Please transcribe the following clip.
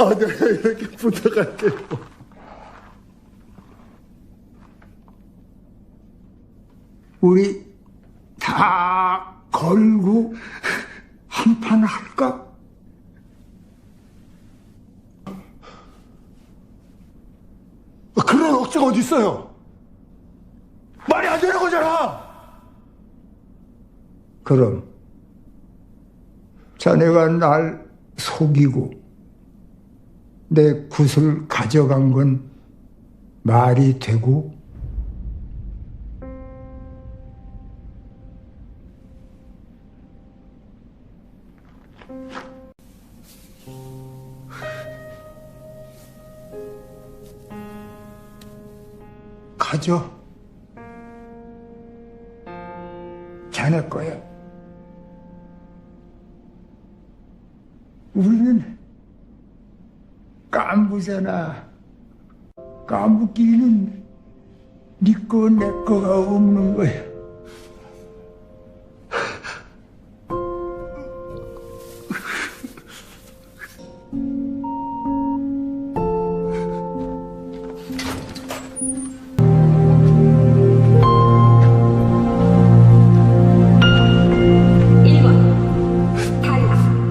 아, 내가 이렇게 부탁할게요. 우리 다 걸고 한 판 할까? 아, 그런 억지가 어디 있어요? 말이 안 되는 거잖아. 그럼 자네가 날 속이고 내 굿을 가져간 건 말이 되고 가져. 자네 거야. 우리는 깐부잖아. 깐부끼리는 니꺼 내꺼가 없는 거야.